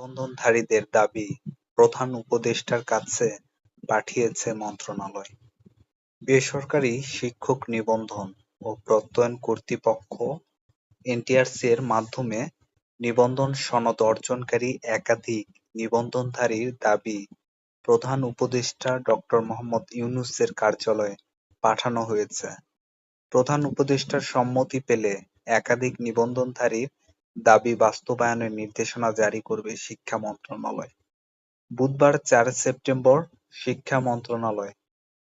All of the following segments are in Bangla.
নিবন্ধনধারীদের দাবি প্রধান উপদেষ্টার কাছে পাঠিয়েছে মন্ত্রণালয় বেসরকারি শিক্ষক নিবন্ধন ও প্রত্যয়ন কর্তৃপক্ষ এনটিআরসি-এর মাধ্যমে নিবন্ধন সনদ অর্জনকারী একাধিক নিবন্ধনধারীর দাবি প্রধান উপদেষ্টা ডক্টর মোহাম্মদ ইউনূসের কার্যালয়ে পাঠানো হয়েছে। প্রধান উপদেষ্টার সম্মতি পেলে একাধিক নিবন্ধনধারীর দাবি বাস্তবায়নের নির্দেশনা জারি করবে শিক্ষা মন্ত্রণালয়। বুধবার চার সেপ্টেম্বর শিক্ষা মন্ত্রণালয়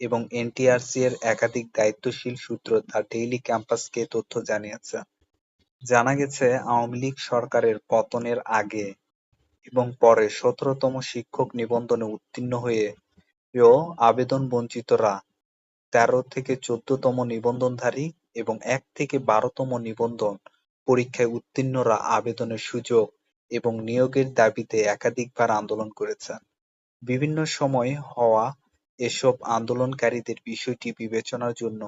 এবং এনটিআরসি-এর একাধিক দায়িত্বশীল সূত্র দ্য ডেইলি ক্যাম্পাসকে তথ্য জানিয়েছে। জানা গেছে, আওয়ামী লীগ সরকারের পতনের আগে এবং পরে সতেরোতম শিক্ষক নিবন্ধনে উত্তীর্ণ হয়েও আবেদনবঞ্চিতরা তেরো থেকে চোদ্দতম নিবন্ধনধারী এবং এক থেকে বারোতম নিবন্ধন পরীক্ষায় উত্তীর্ণরা আবেদনের সুযোগ এবং নিয়োগের দাবিতে একাধিকবার আন্দোলন করেছেন। বিভিন্ন সময় হওয়া এসব আন্দোলনকারীদের বিষয়টি বিবেচনার জন্য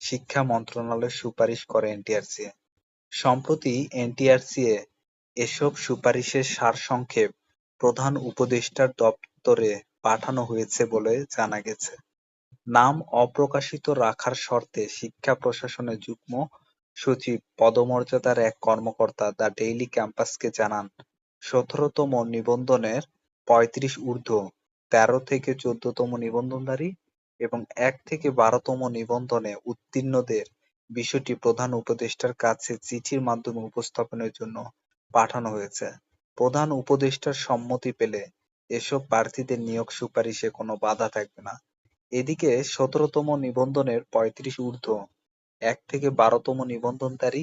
শিক্ষা মন্ত্রণালয় সুপারিশ করে এনটিআরসি। সম্প্রতি এনটিআরসি-এ এসব সুপারিশের সারসংক্ষেপ প্রধান উপদেষ্টার দপ্তরে পাঠানো হয়েছে বলে জানা গেছে। নাম অপ্রকাশিত রাখার শর্তে শিক্ষা প্রশাসনের যুগ্ম সচিব পদমর্যাদার এক কর্মকর্তা দ্য ডেইলি ক্যাম্পাসকে জানান, সতেরোতম নিবন্ধনের পঁয়ত্রিশ ঊর্ধ্ব তেরো থেকে চৌদ্দতম নিবন্ধনধারী এবং এক থেকে বারোতম নিবন্ধনে উত্তীর্ণদের বিষয়টি প্রধান উপদেষ্টার কাছে চিঠির মাধ্যমে উপস্থাপনের জন্য পাঠানো হয়েছে। প্রধান উপদেষ্টার সম্মতি পেলে এসব প্রার্থীদের নিয়োগ সুপারিশে কোনো বাধা থাকবে না। এদিকে সতেরোতম নিবন্ধনের পঁয়ত্রিশ ঊর্ধ্ব এক থেকে বারোতম নিবন্ধনধারী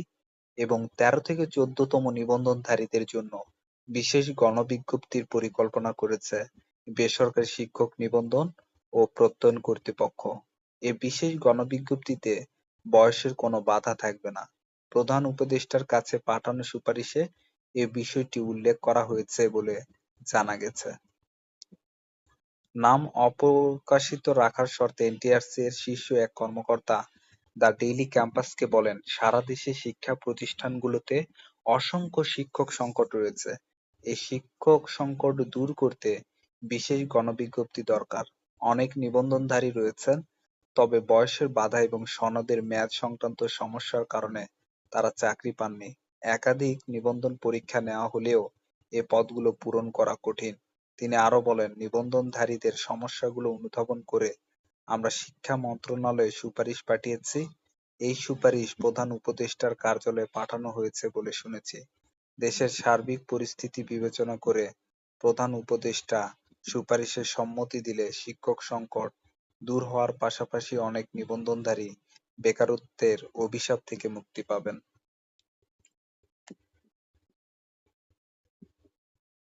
এবং তেরো থেকে চৌদ্দতম নিবন্ধনধারীদের জন্য বিশেষ গণবিজ্ঞপ্তির পরিকল্পনা করেছে বেসরকারি শিক্ষক নিবন্ধন ও প্রত্যয়ন কর্তৃপক্ষ। এ বিশেষ গণবিজ্ঞপ্তিতে বয়সের কোনো বাধা থাকবে না। প্রধান উপদেষ্টার কাছে পাঠানো সুপারিশে এ বিষয়টি উল্লেখ করা হয়েছে বলে জানা গেছে। নাম অপ্রকাশিত রাখার শর্তে এনটিআরসি-এর শীর্ষ এক কর্মকর্তা দ্য ডেইলি ক্যাম্পাসকে বলেন, সারা দেশে শিক্ষা প্রতিষ্ঠানগুলোতে অসংখ্য শিক্ষক সংকট রয়েছে। এই শিক্ষক সংকট দূর করতে বিশেষ গণবিজ্ঞপ্তি দরকার। অনেক নিবন্ধনধারী রয়েছেন, তবে বয়সের বাধা এবং সনদের মেয়াদ সংক্রান্ত সমস্যার কারণে তারা চাকরি পাননি। একাধিক নিবন্ধন পরীক্ষা নেওয়া হলেও এ পদগুলো পূরণ করা কঠিন। তিনি আরও বলেন, নিবন্ধনধারীদের সমস্যাগুলো অনুধাবন করে আমরা শিক্ষা মন্ত্রণালয়ে সুপারিশ পাঠিয়েছি। এই সুপারিশ প্রধান উপদেষ্টার কার্যালয়ে পাঠানো হয়েছে বলে শুনেছি। দেশের সার্বিক পরিস্থিতি বিবেচনা করে প্রধান উপদেষ্টা সুপারিশে সম্মতি দিলে শিক্ষক সংকট দূর হওয়ার পাশাপাশি অনেক নিবন্ধনধারী বেকারত্বের অভিশাপ থেকে মুক্তি পাবেন।